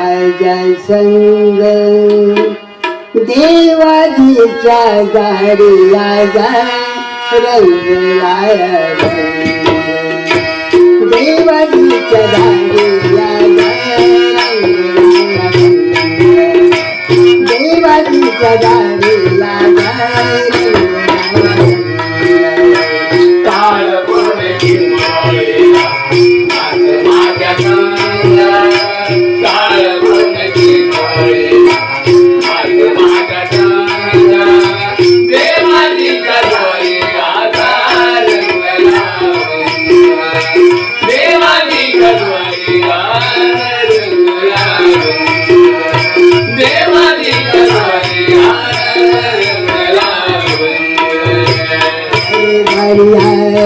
माझ्या संग. देवाजीच्या गाडीला जा रंगलाय देवाजीच्या गाडीला जा देवाजीच्या गाडीला जा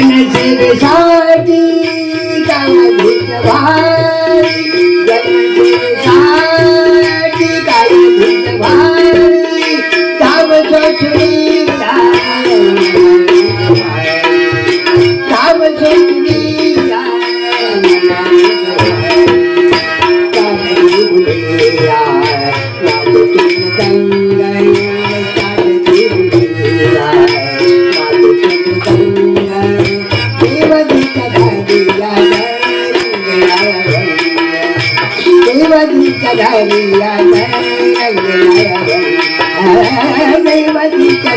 गणशिवसाठी देवाजीच्या धारिया देवाजीच्या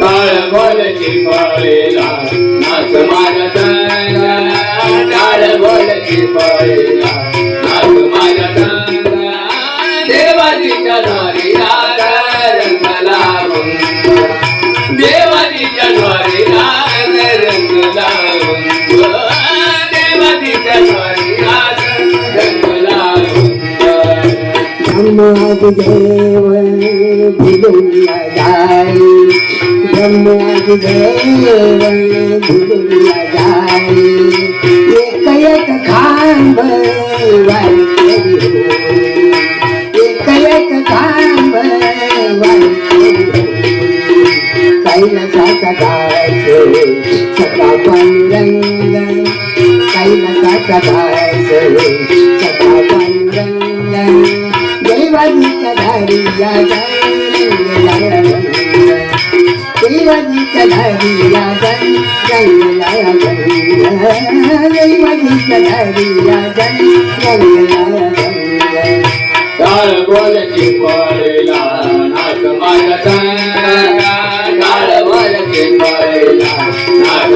काळ बोलची पळेला नाच काळ बोलची पळेला नाच देवाजीच्या भंग ब्रह्मादिदेव भिडून जाई ब्रह्मादिदेव भिडून जाई एक एक खांब एक एक खांब कैलासाचा दास सदा पांडुरंग कैलासाचा दास देवाजीच्या धारिया रंगलाय बंग देवाजीच्या धारिया रंगलाय बंग देवाजीच्या धारिया रंगलाय बंग काळ बोलची पळेला नाच माझ्या काळ बोलची पळेला नाच